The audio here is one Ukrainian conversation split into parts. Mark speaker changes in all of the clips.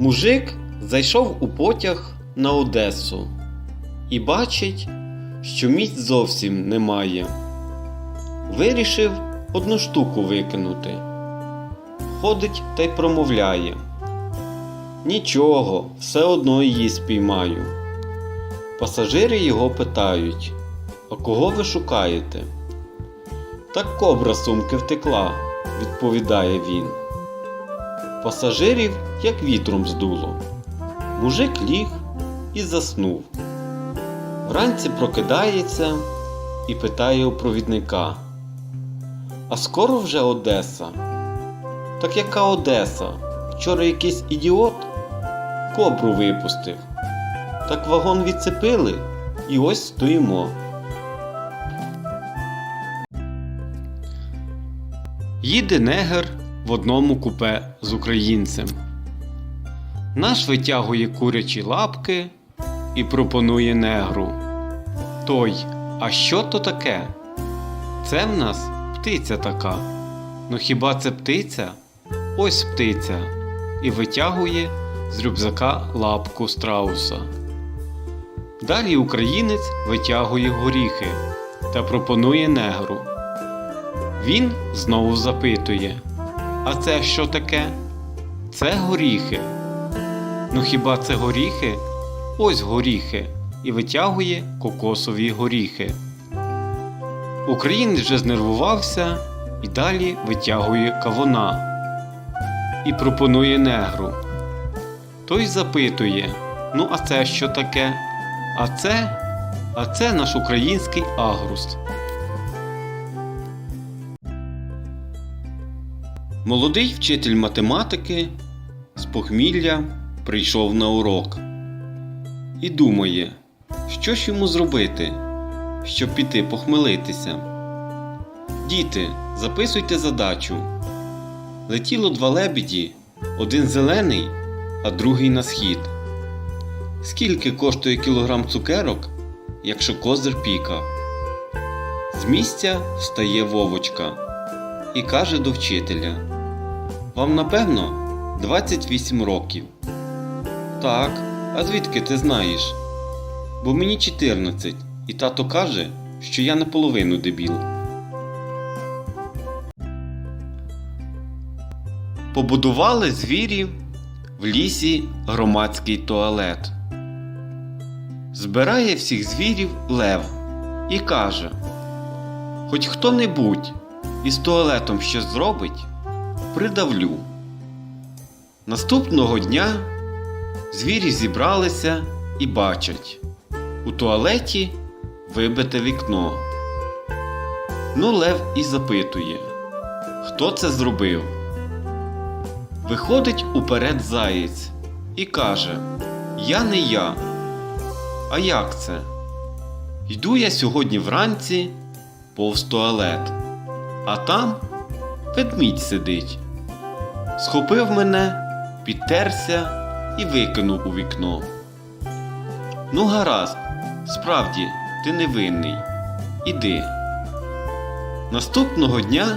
Speaker 1: Мужик зайшов у потяг на Одесу і бачить, що місць зовсім немає. Вирішив одну штуку викинути. Ходить та й промовляє. Нічого, все одно її спіймаю. Пасажири його питають: А кого ви шукаєте? Так кобра сумки втекла, відповідає він. Пасажирів як вітром здуло. Мужик ліг і заснув. Вранці прокидається і питає у провідника. А скоро вже Одеса? Так яка Одеса? Вчора якийсь ідіот кобру випустив. Так вагон відцепили і ось стоїмо. Їде негр в одному купе з українцем. Наш витягує курячі лапки і пропонує негру. Той, а що то таке? Це в нас птиця така. Ну хіба це птиця? Ось птиця. І витягує з рюкзака лапку страуса. Далі українець витягує горіхи та пропонує негру. Він знову запитує: А це що таке? Це горіхи. Ну хіба це горіхи? Ось горіхи. І витягує кокосові горіхи. Українець вже знервувався і далі витягує кавуна і пропонує негру. Той запитує: Ну, а це що таке? А це, а це наш український агрус. Молодий вчитель математики з похмілля прийшов на урок і думає, що ж йому зробити, щоб піти похмелитися. Діти, записуйте задачу. Летіло два лебіді, один зелений, а другий на схід. Скільки коштує кілограм цукерок, якщо козир пікав? З місця встає Вовочка і каже до вчителя: Вам напевно 28 років. Так, а звідки ти знаєш? Бо мені 14, і тато каже, що я наполовину дебіл. Побудували звірі в лісі громадський туалет. Збирає всіх звірів лев і каже: Хоч хто-небудь із туалетом щось зробить, придавлю. Наступного дня звірі зібралися і бачать у туалеті вибите вікно. Ну, Лев і запитує, хто це зробив. Виходить уперед заєць і каже: Я не я. А як це? Йду я сьогодні вранці повз туалет, а там ведмідь сидить. Схопив мене, підтерся і викинув у вікно. Ну, гаразд, справді, ти невинний. Іди. Наступного дня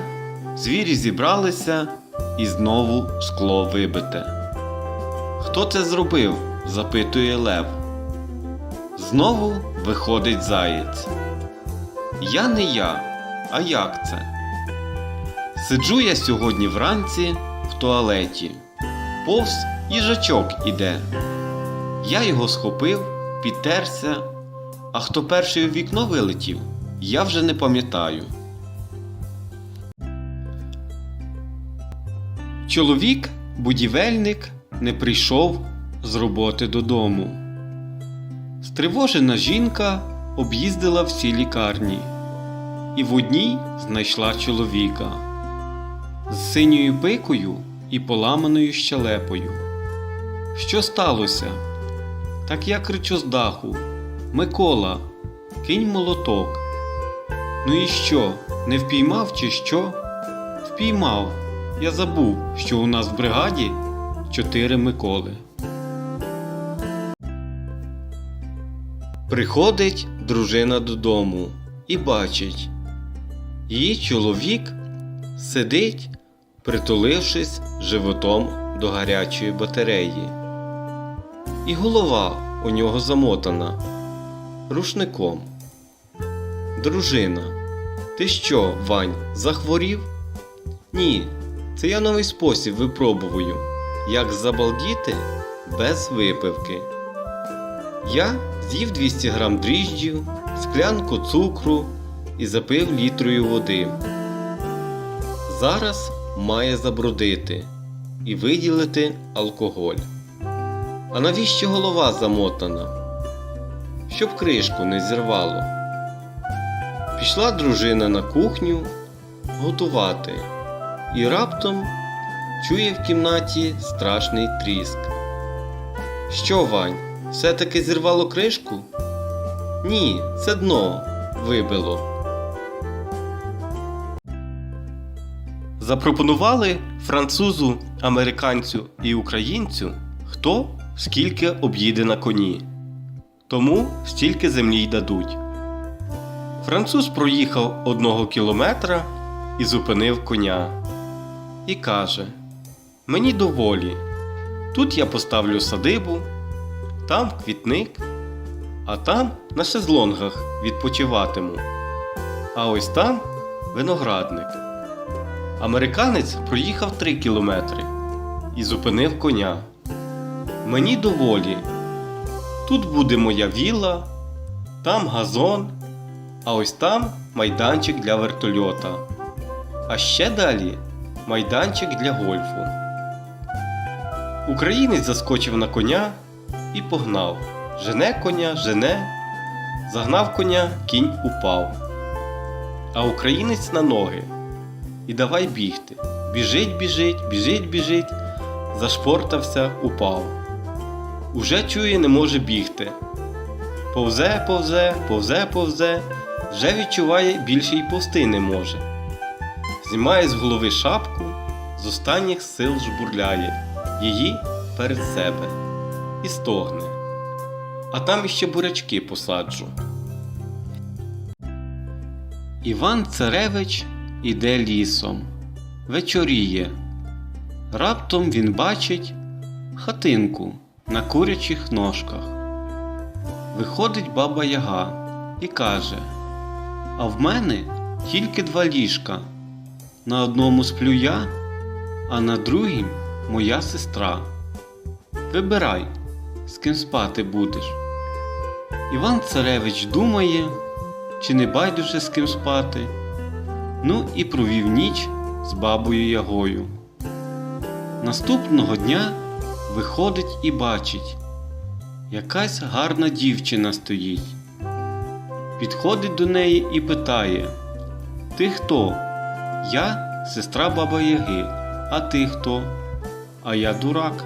Speaker 1: звірі зібралися і знову скло вибите. Хто це зробив? запитує Лев. Знову виходить заєць. Я не я, а як це? Сиджу я сьогодні вранці в туалеті. Повз їжачок іде. Я його схопив, підтерся, а хто перший у вікно вилетів, я вже не пам'ятаю. Чоловік, будівельник, не прийшов з роботи додому. Стривожена жінка об'їздила всі лікарні і в одній знайшла чоловіка з синьою пикою і поламаною щелепою. Що сталося? Так я кричу з даху Микола, кинь молоток. Ну і що, не впіймав чи що? Впіймав. Я забув, що у нас в бригаді чотири Миколи. Приходить дружина додому і бачить, її чоловік сидить, притулившись животом до гарячої батареї. і голова у нього замотана рушником. Дружина, ти що, Вань, захворів? Ні, це я новий спосіб випробую, як забалдіти без випивки. Я з'їв 200 грам дріжджів, склянку цукру і запив літрою води. Зараз має забрудити і виділити алкоголь. А навіщо голова замотана? Щоб кришку не зірвало. Пішла дружина на кухню готувати і раптом чує в кімнаті страшний тріск. Що, Вань, все-таки зірвало кришку? Ні, це дно вибило. Запропонували французу, американцю і українцю, хто скільки об'їде на коні. Тому стільки землі й дадуть. Француз проїхав одного кілометра і зупинив коня. І каже: Мені доволі. Тут я поставлю садибу, там квітник, а там на шезлонгах відпочиватиму. А ось там виноградник. Американець проїхав три кілометри і зупинив коня. Мені доволі. Тут буде моя вілла, там газон, а ось там майданчик для вертольота. А ще далі майданчик для гольфу. Українець заскочив на коня і погнав. Жене коня, жене, загнав коня, кінь упав. А українець на ноги. І давай бігти. Біжить, біжить, біжить, біжить, зашпортався, упав. Уже чує, не може бігти. Повзе, повзе, повзе, повзе, вже відчуває більше й повсти не може. Знімає з голови шапку, з останніх сил жбурляє її перед себе і стогне. А там іще бурячки посаджу. Іван Царевич іде лісом, вечоріє. Раптом він бачить хатинку на курячих ножках. Виходить баба Яга і каже: А в мене тільки два ліжка. На одному сплю я, а на другім моя сестра. Вибирай, з ким спати будеш. Іван Царевич думає, чи не байдуже з ким спати. Ну і провів ніч з бабою Ягою. Наступного дня виходить і бачить, якась гарна дівчина стоїть. Підходить до неї і питає: Ти хто? Я сестра баба Яги, а ти хто? А я дурак.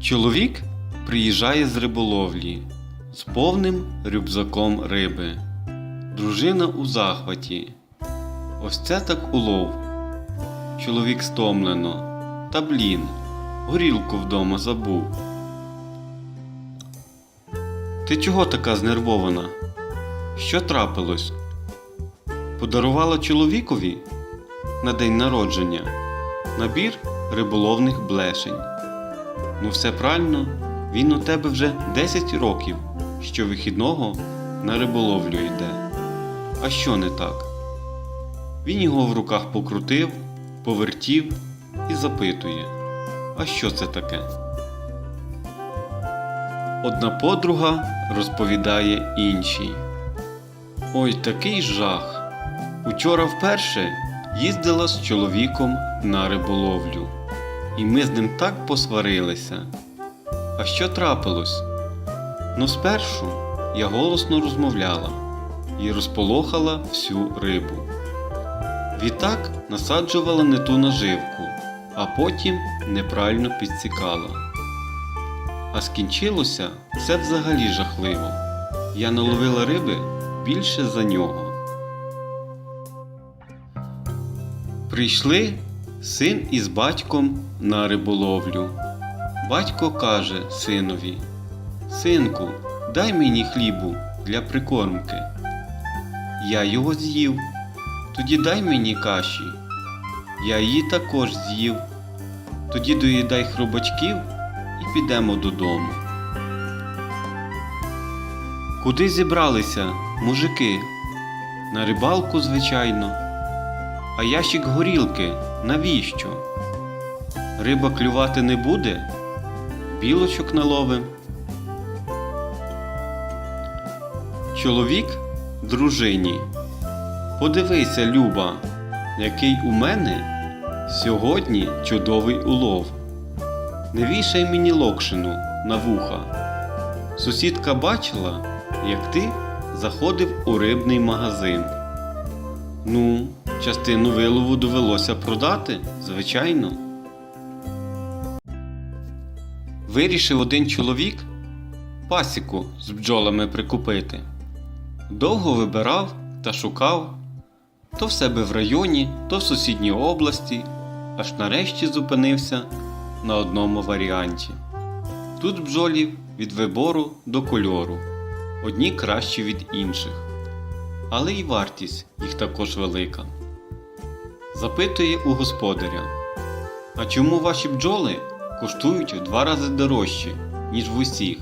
Speaker 1: Чоловік приїжджає з риболовлі з повним рюкзаком риби. Дружина у захваті. Ось це так улов. Чоловік стомлено. Та блін, горілку вдома забув. Ти чого така знервована? Що трапилось? Подарувала чоловікові на день народження набір риболовних блешень. Ну, все правильно, він у тебе вже 10 років, що вихідного на риболовлю йде. А що не так? Він його в руках покрутив, повертів і запитує: А що це таке? Одна подруга розповідає іншій. Ой, такий жах. Учора вперше їздила з чоловіком на риболовлю, і ми з ним так посварилися. А що трапилось? Ну, спершу я голосно розмовляла і розполохала всю рибу. Відтак насаджувала не ту наживку, а потім неправильно підсікала. А скінчилося все взагалі жахливо. Я наловила риби більше за нього. Прийшли син із батьком на риболовлю. Батько каже синові: Синку, дай мені хлібу для прикормки. Я його з'їв. Тоді дай мені каші. Я її також з'їв. Тоді доїдай хробачків і підемо додому. Куди зібралися, мужики? На рибалку, звичайно. А ящик горілки навіщо? Риба клювати не буде? Білочок наловим. Чоловік дружині. Подивися, Люба, який у мене сьогодні чудовий улов. Не вішай мені локшину на вуха. Сусідка бачила, як ти заходив у рибний магазин. Ну, частину вилову довелося продати, звичайно. Вирішив один чоловік пасіку з бджолами прикупити. Довго вибирав та шукав то в себе в районі, то в сусідній області, аж нарешті зупинився на одному варіанті. Тут бджолів від вибору до кольору, одні кращі від інших, але й вартість їх також велика. Запитує у господаря: А чому ваші бджоли коштують в два рази дорожче, ніж в усіх?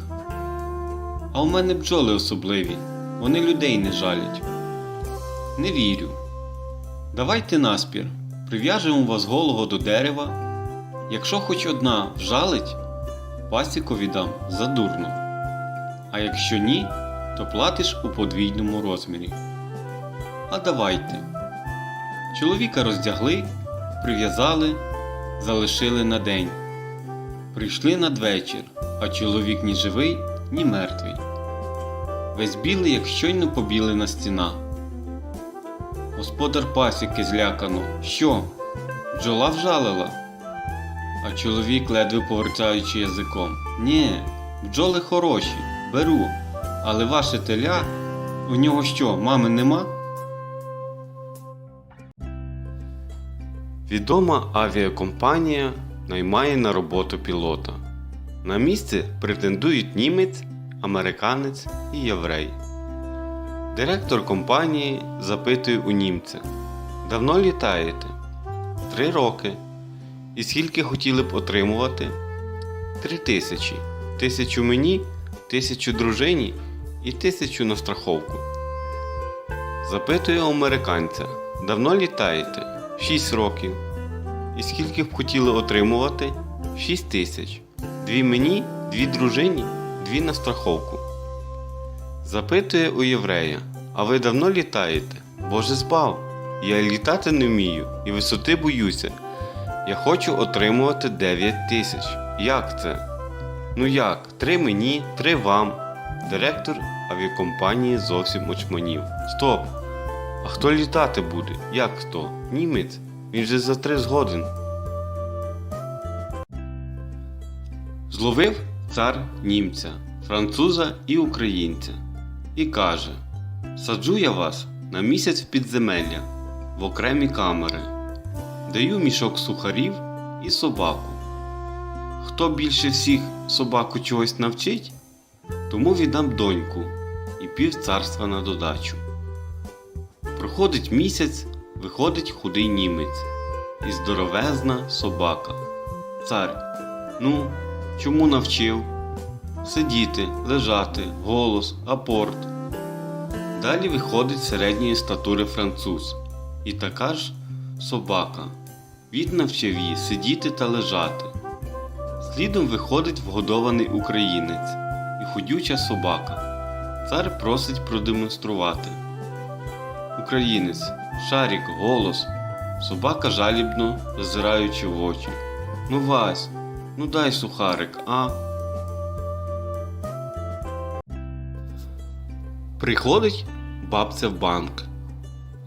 Speaker 1: А у мене бджоли особливі, вони людей не жалять. Не вірю. Давайте наспір, прив'яжемо вас голого до дерева. Якщо хоч одна вжалить, пасіку віддам задурно. А якщо ні, то платиш у подвійному розмірі. А давайте. Чоловіка роздягли, прив'язали, залишили на день. Прийшли надвечір, а чоловік ні живий, ні мертвий. Весь білий, як щойно побілена стіна. Господар пасіки злякано. Що? Бджола вжалила? А чоловік ледве повертаючи язиком. Нє, бджоли хороші, беру. Але ваше теля, у нього що, мами нема? Відома авіакомпанія наймає на роботу пілота. На місце претендують німець, американець і єврей. Директор компанії запитує у німця: Давно літаєте? Три роки. І скільки хотіли б отримувати? Три тисячі. Тисячу мені, тисячу дружині і тисячу на страховку. Запитує у американця: Давно літаєте? Шість років. І скільки б хотіли отримувати? Шість тисяч. Дві мені, дві дружині, дві на страховку. Запитує у єврея, а ви давно літаєте? Боже збав, я літати не вмію і висоти боюся. Я хочу отримувати 9 тисяч. Як це? Ну як? Три мені, три вам. Директор авіакомпанії зовсім очманів. Стоп! А хто літати буде? Як хто? Німець? Він же за три згоден. Зловив цар німця, француза і українця і каже: Саджу я вас на місяць в підземелля в окремі камери, даю мішок сухарів і собаку. Хто більше всіх собаку чогось навчить, тому віддам доньку і пів царства на додачу. Проходить місяць, виходить худий німець і здоровезна собака. Цар, ну, чому навчив? Сидіти, лежати, голос, апорт. Далі виходить середньої статури француз. І така ж собака. Він навчив її сидіти та лежати. Слідом виходить вгодований українець і худюча собака. Цар просить продемонструвати. Українець, шарік, голос, собака жалібно, зазираючи в очі. Ну, Вась, ну дай сухарик, а? Приходить бабця в банк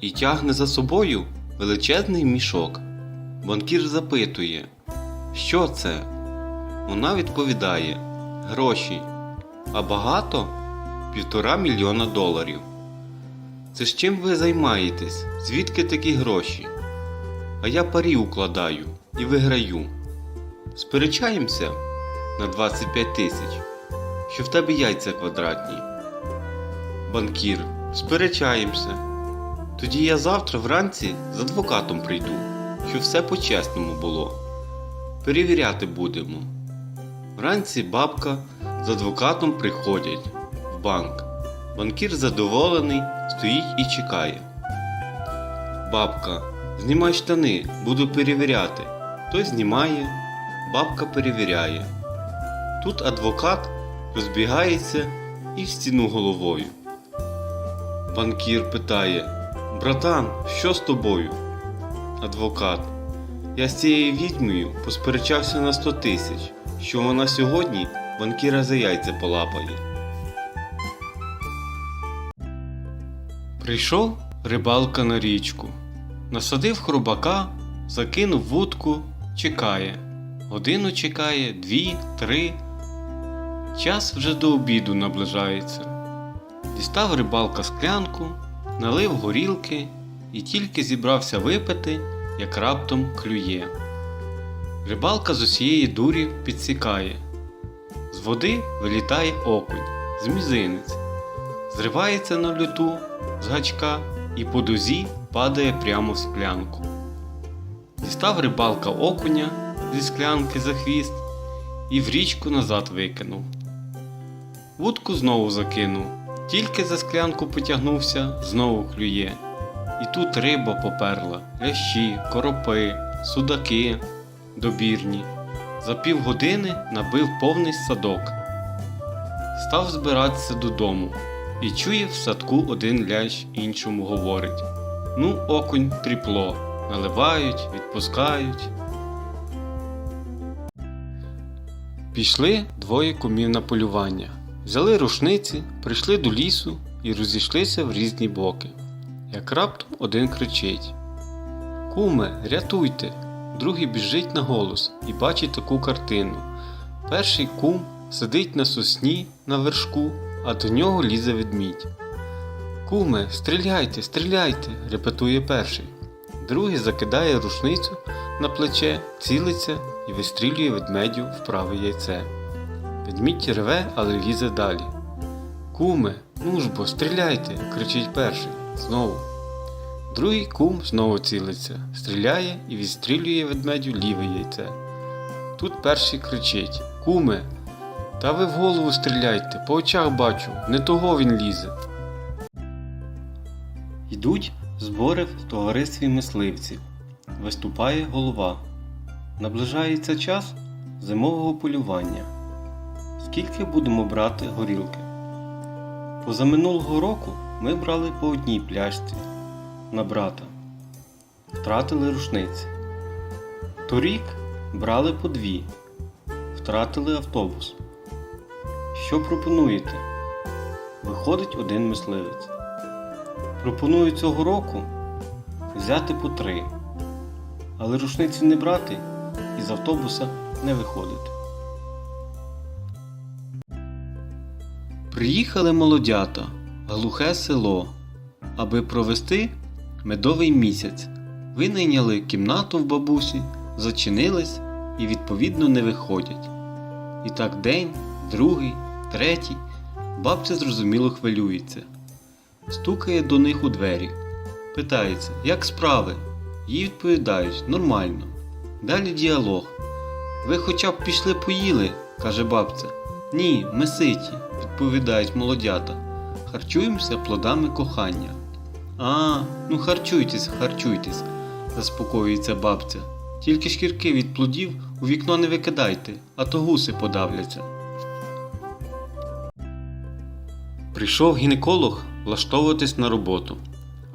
Speaker 1: і тягне за собою величезний мішок. Банкір запитує, що це? Вона відповідає гроші. А багато півтора мільйона доларів. Це ж чим ви займаєтесь? Звідки такі гроші? А я парі укладаю і виграю. Сперечаємося на 25 тисяч, що в тебе яйця квадратні. Банкір, сперечаємося. Тоді я завтра вранці з адвокатом прийду, щоб все по-чесному було. перевіряти будемо. Вранці бабка з адвокатом приходять в банк. Банкір задоволений, стоїть і чекає. Бабка, знімай штани, буду перевіряти. Той знімає, бабка перевіряє. Тут адвокат розбігається і в стіну головою. Банкір питає: Братан, що з тобою? Адвокат. Я з цією відьмою посперечався на 100 тисяч, що вона сьогодні банкіра за яйця полапає. Прийшов рибалка на річку, насадив хробака, закинув вудку, чекає. Годину чекає, дві, три. Час вже до обіду наближається. Дістав рибалка склянку, налив горілки і тільки зібрався випити, як раптом клює. Рибалка з усієї дурі підсікає. З води вилітає окунь, з мізинець, зривається на люту з гачка і по дузі падає прямо в склянку. Дістав рибалка окуня зі склянки за хвіст і в річку назад викинув. Вудку знову закинув, тільки за склянку потягнувся, знову клює. І тут риба поперла, лящі, коропи, судаки добірні. За півгодини набив повний садок. Став збиратися додому і чує в садку один лящ іншому говорить: Ну, окунь тріпло, наливають, відпускають. Пішли двоє кумів на полювання. Взяли рушниці, прийшли до лісу і розійшлися в різні боки. Як раптом один кричить: Куме, рятуйте! Другий біжить на голос і бачить таку картину. Перший кум сидить на сосні на вершку, а до нього лізе ведмідь. Куме, стріляйте, стріляйте, репетує перший. Другий закидає рушницю на плече, цілиться і вистрілює ведмедю в праве яйце. Ведмідь реве, але лізе далі. Куме, ну ж бо, стріляйте, кричить перший. Знову. Другий кум знову цілиться, стріляє і відстрілює ведмедю ліве яйце. Тут перший кричить Куме, та ви в голову стріляйте, по очах бачу, не того він лізе. Йдуть збори в товаристві мисливців. Виступає голова. Наближається час зимового полювання. Скільки будемо брати горілки? Позаминулого року ми брали по одній пляшці на брата. Втратили рушниці. Торік брали по дві. Втратили автобус. Що пропонуєте? Виходить один мисливець. Пропоную цього року взяти по три, але рушниці не брати і з автобуса не виходити. Приїхали молодята, глухе село, аби провести медовий місяць. Винайняли кімнату в бабусі, зачинились і відповідно не виходять. І так день, другий, третій, бабця зрозуміло хвилюється. Стукає до них у двері. Питається, як справи? Їй відповідають нормально. Далі діалог. Ви хоча б пішли поїли, каже бабця. Ні, ми ситі, відповідають молодята. Харчуємося плодами кохання. А, ну харчуйтесь, харчуйтесь, заспокоюється бабця. Тільки шкірки від плодів у вікно не викидайте, а то гуси подавляться. Прийшов гінеколог влаштовуватись на роботу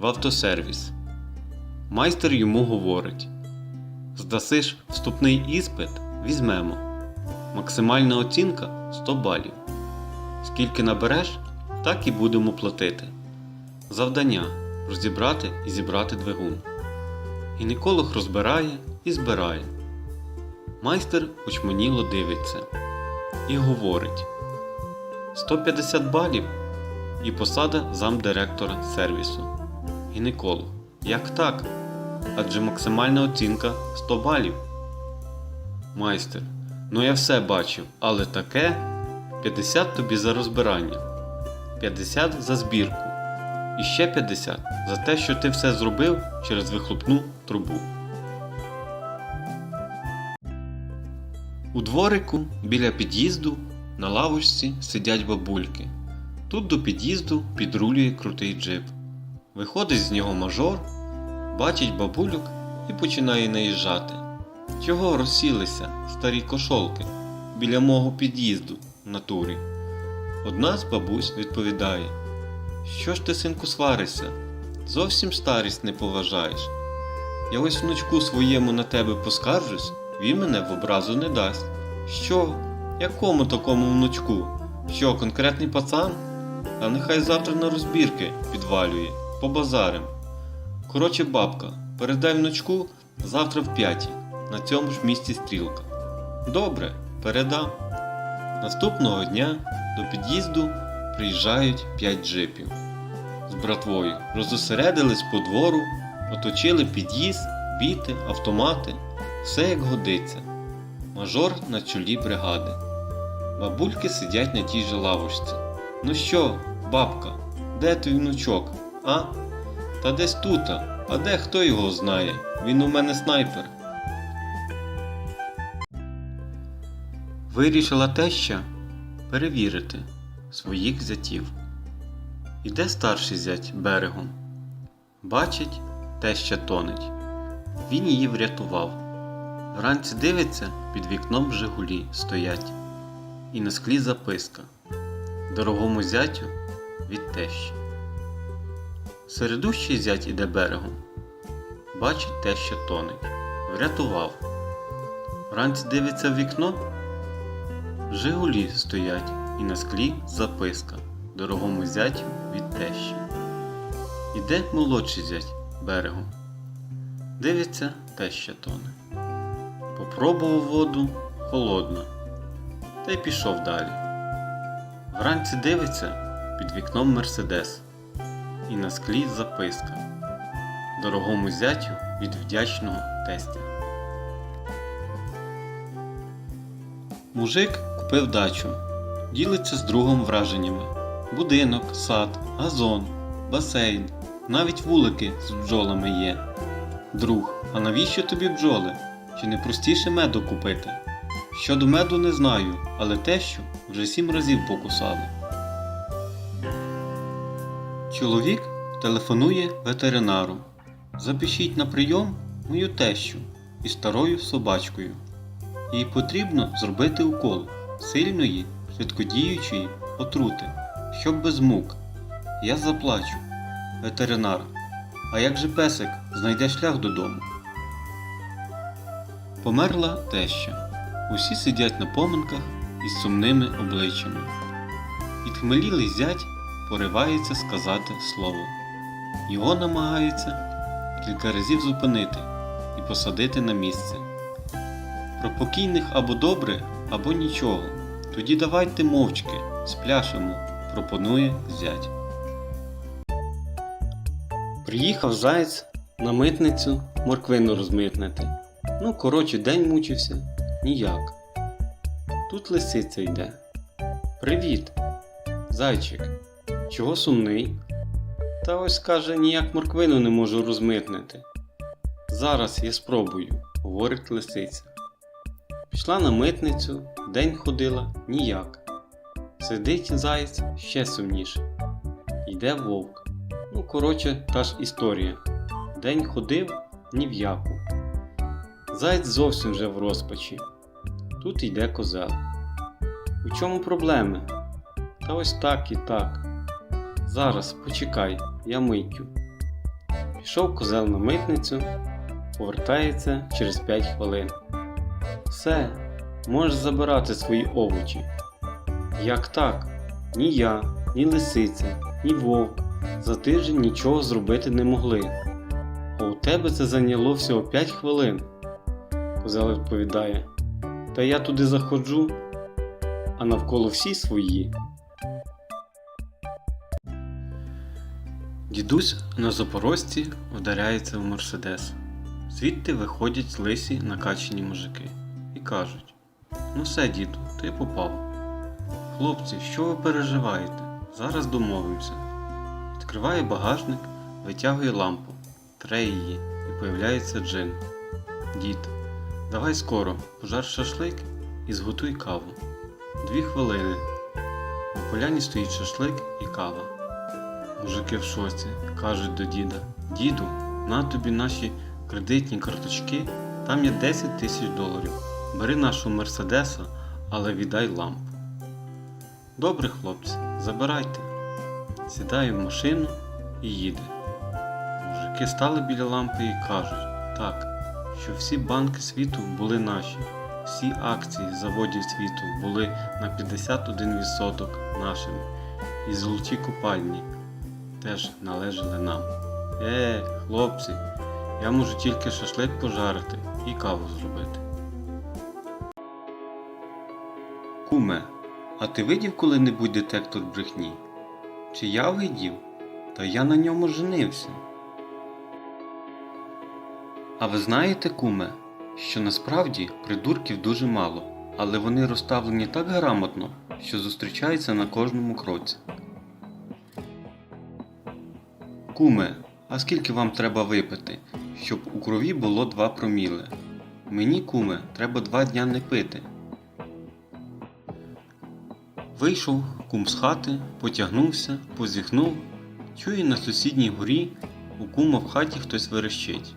Speaker 1: в автосервіс. Майстер йому говорить: Здасиш вступний іспит, візьмемо. Максимальна оцінка 100 балів. Скільки набереш, так і будемо платити. Завдання розібрати і зібрати двигун. Гінеколог розбирає і збирає. Майстер очманіло дивиться і говорить: 150 балів і посада замдиректора сервісу. Гінеколог. Як так? Адже максимальна оцінка 100 балів. Майстер. Ну я все бачив, але таке 50 тобі за розбирання, 50 за збірку. І ще 50 за те, що ти все зробив через вихлопну трубу. У дворику біля під'їзду на лавочці сидять бабульки. Тут до під'їзду підрулює крутий джип. Виходить з нього мажор, бачить бабульок і починає наїжджати. Чого розсілися старі кошолки біля мого під'їзду натурі? Одна з бабусь відповідає: Що ж ти, синку, сваришся? Зовсім старість не поважаєш. Я ось внучку своєму на тебе поскаржусь, він мене в образу не дасть. Що? Якому такому внучку? Що, конкретний пацан? А нехай завтра на розбірки підвалює, по базарам. Коротше, бабка, передай внучку завтра в п'ятій, на цьому ж місці стрілка. Добре, передам. Наступного дня до під'їзду приїжджають п'ять джипів з братвою, розосередились по двору, оточили під'їзд, біти, автомати, все як годиться. Мажор на чолі бригади. Бабульки сидять на тій же лавочці. Ну що, бабка, де твій внучок? А? Та десь тута, а де хто його знає? Він у мене снайпер. Вирішила теща перевірити своїх зятів. Іде старший зять берегом. Бачить, теща тонеть. Він її врятував. Вранці дивиться, під вікном Жигулі стоять, і на склі записка Дорогому зятю від тещі. Середущий зять іде берегом. Бачить теща тонеть. Врятував. Вранці дивиться в вікно. Жигулі стоять, і на склі записка Дорогому зятю від тещі. Іде молодший зять берегом. Дивиться, теща тоне. Попробував воду холодно, та й пішов далі. Вранці дивиться під вікном Мерседес, і на склі записка Дорогому зятю від вдячного тестя. Мужик купив дачу, ділиться з другом враженнями. Будинок, сад, газон, басейн, навіть вулики з бджолами є. Друг, а навіщо тобі бджоли? Чи не простіше меду купити? Щодо меду не знаю, але те, що вже сім разів покусали. Чоловік телефонує ветеринару. Запишіть на прийом мою тещу із старою собачкою. Їй потрібно зробити укол сильної, швидкодіючої отрути, щоб без мук. Я заплачу. Ветеринар. А як же песик знайде шлях додому? Померла теща. Усі сидять на поминках із сумними обличчями. Підхмелілий зять поривається сказати слово. Його намагаються кілька разів зупинити і посадити на місце. Про покійних або добре, або нічого. Тоді давайте мовчки, спляшемо, пропонує зять. Приїхав заєць на митницю морквину розмитнити. Ну, коротше, день мучився ніяк. Тут лисиця йде. Привіт, зайчик. Чого сумний? Та ось каже, ніяк морквину не можу розмитнити. Зараз я спробую, говорить лисиця. Пішла на митницю, день ходила ніяк. Сидить заєць ще сумніше. Йде вовк. Ну, коротше, та ж історія. День ходив ні в яку. Заєць зовсім вже в розпачі. Тут йде козел. У чому проблеми? Та ось так і так. Зараз почекай, я миттю. Пішов козел на митницю, повертається через 5 хвилин. Все, можеш забирати свої овочі. Як так? Ні я, ні лисиця, ні вовк за тиждень нічого зробити не могли. А у тебе це зайняло всього 5 хвилин. Козел відповідає. Та я туди заходжу, а навколо всі свої. Дідусь на запорожці вдаряється в мерседес. Звідти виходять лисі накачані мужики і кажуть: Ну все, діду, ти попав. Хлопці, що ви переживаєте? Зараз домовимося. Відкриває багажник, витягує лампу, тре її і появляється джин. Дід, давай скоро, пожар шашлик і зготуй каву. Дві хвилини. На поляні стоїть шашлик і кава. Мужики в шоці кажуть до діда: Діду, на тобі наші кредитні карточки, там є 10 тисяч доларів. Бери нашого мерседеса, але віддай лампу. Добре, хлопці, забирайте. Сідає в машину і їде. Мужики стали біля лампи і кажуть, так, що всі банки світу були наші, всі акції заводів світу були на 51% нашими, і золоті купальні теж належали нам. Е, хлопці, я можу тільки шашлик пожарити і каву зробити. Куме, а ти видів коли-небудь детектор брехні? Чи я видів? Та я на ньому женився. А ви знаєте, куме, що насправді придурків дуже мало, але вони розставлені так грамотно, що зустрічаються на кожному кроці. Куме, а скільки вам треба випити, щоб у крові було 2 проміли? Мені, куме, треба два дня не пити. Вийшов кум з хати, потягнувся, позіхнув. Чує на сусідній горі, у кума в хаті хтось верещить.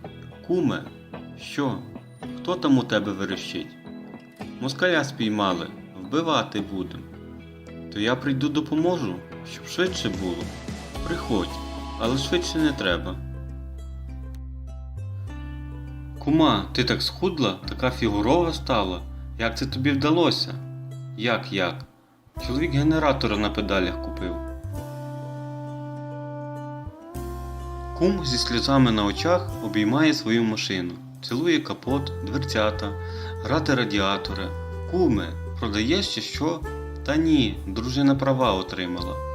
Speaker 1: Куме, що? Хто там у тебе верещить? Москаля спіймали, вбивати будем. То я прийду допоможу, щоб швидше було. Приходь, але швидше не треба. Кума, ти так схудла, така фігурова стала. Як це тобі вдалося? Як як? Чоловік генератора на педалях купив. Кум зі сльозами на очах обіймає свою машину, цілує капот, дверцята, грати радіатори. Куме, продаєш чи що? Та ні, дружина права отримала.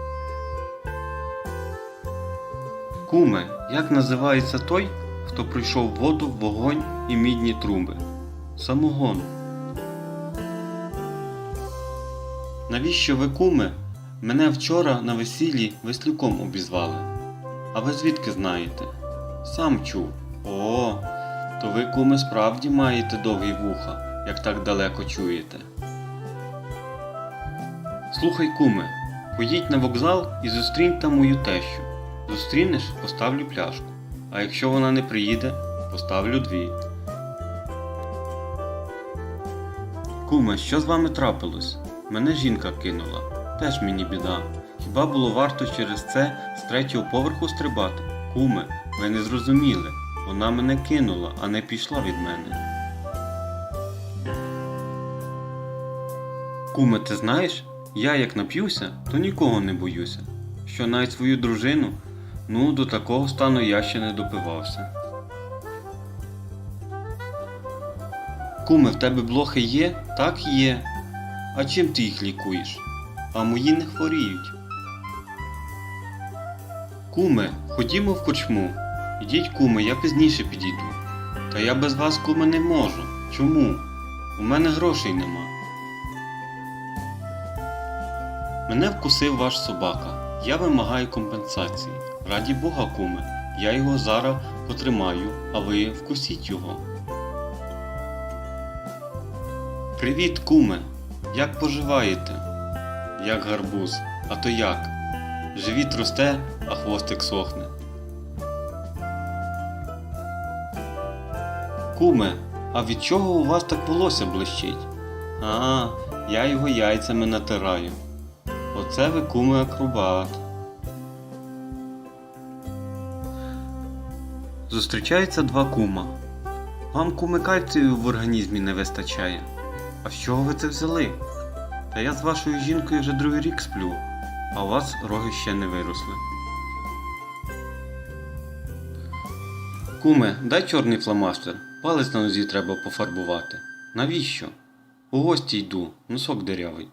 Speaker 1: Куме, як називається той, хто пройшов воду, вогонь і мідні труби? Самогон. Навіщо ви, куме? Мене вчора на весіллі веслюком обізвали. А ви звідки знаєте? Сам чув. О, то ви, куме, справді маєте довгі вуха, як так далеко чуєте. Слухай, куме, поїдь на вокзал і зустрінь там мою тещу. Зустрінеш, поставлю пляшку. А якщо вона не приїде, поставлю дві. Куме, що з вами трапилось? Мене жінка кинула. Теж мені біда. Хіба було варто через це з третього поверху стрибати? Куме, ви не зрозуміли. Вона мене кинула, а не пішла від мене. Куме, ти знаєш, я як нап'юся, то нікого не боюся. Що навіть свою дружину, ну до такого стану я ще не допивався. Куме, в тебе блохи є? Так є. А чим ти їх лікуєш? А мої не хворіють. Куме, ходімо в корчму. Ідіть, куме, я пізніше підійду. Та я без вас, куме, не можу. Чому? У мене грошей нема. Мене вкусив ваш собака. Я вимагаю компенсації. Раді Бога, куме. Я його зараз потримаю, а ви вкусіть його. Привіт, куме! Як поживаєте? Як гарбуз. А то як? Живіт росте, а хвостик сохне. Куме, а від чого у вас так волосся блищить? А, я його яйцями натираю. Оце ви куме акробат. Зустрічаються два кума. Вам куме кальцію в організмі не вистачає. А з чого ви це взяли? Та я з вашою жінкою вже другий рік сплю, а у вас роги ще не виросли. Куме, дай чорний фломастер, палець на нозі треба пофарбувати. Навіщо? У гості йду, носок дирявий.